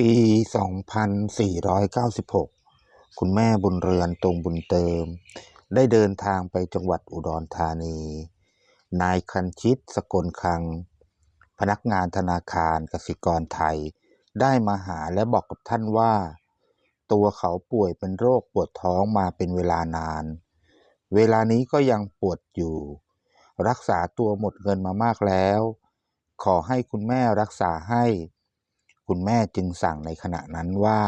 ปี 2496 คุณแม่บุญเรือนตรงบุญเติม ได้เดินทางไปจังหวัดอุดรธานี นายคันชิตสกลคัง พนักงานธนาคารกสิกรไทย ได้มาหาและบอกกับท่านว่า ตัวเขาป่วยเป็นโรคปวดท้องมาเป็นเวลานาน เวลานี้ก็ยังปวดอยู่ รักษาตัวหมดเงินมามากแล้ว ขอให้คุณแม่รักษาให้ คุณแม่จึงสั่งในขณะนั้นว่า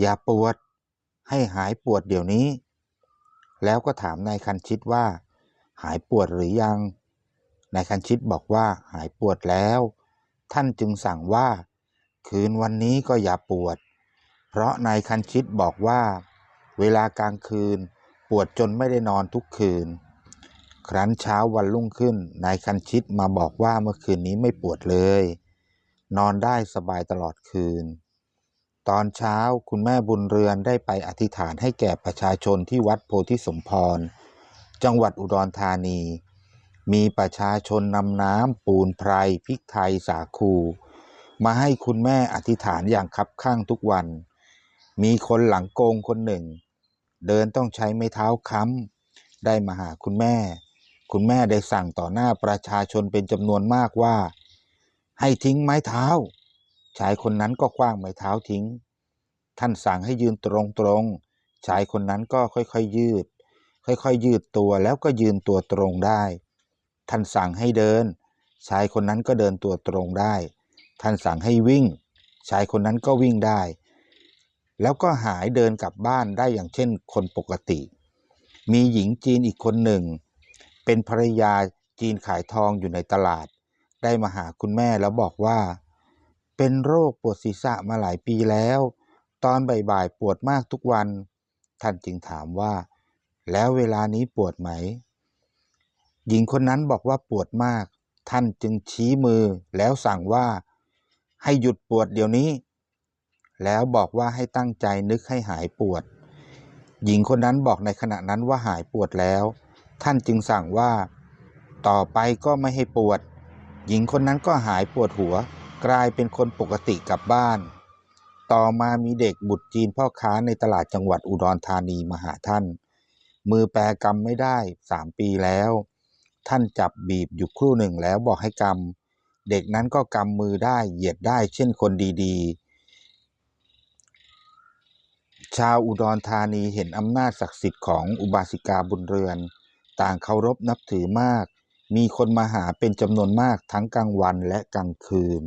อย่าปวดให้หายปวดเดี๋ยวนี้ แล้วก็ถามนายคันชิตว่า หายปวดหรือยังนายคันชิตบอกว่าหายปวดแล้ว ท่านจึงสั่งว่า คืนวันนี้ก็อย่าปวด เพราะนายคันชิตบอกว่า เวลากลางคืน ปวดจนไม่ได้นอนทุกคืน ครั้นเช้าวันรุ่งขึ้นนายคันชิตมาบอกว่าเมื่อคืนนี้ไม่ปวดเลย นอนได้สบายตลอดคืน ตอนเช้าคุณแม่บุญเรือนได้ไปอธิษฐานให้แก่ประชาชนที่วัดโพธิสมพร จังหวัดอุดรธานี มีประชาชนนำน้ำปูนไพรพริกไทยสาคู มาให้คุณแม่อธิษฐานอย่างคับข้างทุกวัน มีคนหลังโกงคนหนึ่ง เดินต้องใช้ไม้เท้าค้ำได้มาหาคุณแม่ คุณแม่ได้สั่งต่อหน้าประชาชนเป็นจำนวนมากว่า ให้ทิ้งไม้เท้า ชายคนนั้นก็คว้างไม้เท้าทิ้ง ท่านสั่งให้ยืนตรงๆชายคนนั้นก็ค่อยๆยืด ค่อยๆยืดตัวแล้วก็ยืนตัวตรงได้ ท่านสั่งให้เดิน ชายคนนั้นก็เดินตัวตรงได้ ท่านสั่งให้วิ่ง ชายคนนั้นก็วิ่งได้ แล้วก็หายเดินกลับบ้านได้อย่างเช่นคนปกติ มีหญิงจีนอีกคนหนึ่ง เป็นภรรยาจีนขายทองอยู่ในตลาด ได้มาหาคุณแม่แล้วบอกว่า เป็นโรคปวดศีรษะมาหลายปีแล้ว ตอนบ่ายๆปวดมากทุกวัน ท่านจึงถามว่า แล้วเวลานี้ปวดไหม หญิงคนนั้นบอกว่าปวดมาก ท่านจึงชี้มือแล้วสั่งว่า ให้หยุดปวดเดี๋ยวนี้ แล้วบอกว่าให้ตั้งใจนึกให้หายปวด หญิงคนนั้นบอกในขณะนั้นว่าหายปวดแล้ว ท่านจึงสั่งว่า ต่อไปก็ไม่ให้ปวด หญิงคนนั้นก็หายปวดหัวกลายเป็นคนปกติกลับบ้าน ต่อมามีเด็กบุตรจีนพ่อค้าในตลาดจังหวัดอุดรธานีมาหาท่าน มือแปรกรรมไม่ได้สามปีแล้ว ท่านจับบีบอยู่ครู่หนึ่งแล้วบอกให้กำเด็กนั้นก็กำมือได้เหยียดได้เช่นคนดีๆ ชาวอุดรธานีเห็นอำนาจศักดิ์สิทธิ์ของอุบาสิกาบุญเรือน ต่างเคารพนับถือมาก มีคนมาหาเป็นจำนวนมากทั้งกลางวันและกลางคืน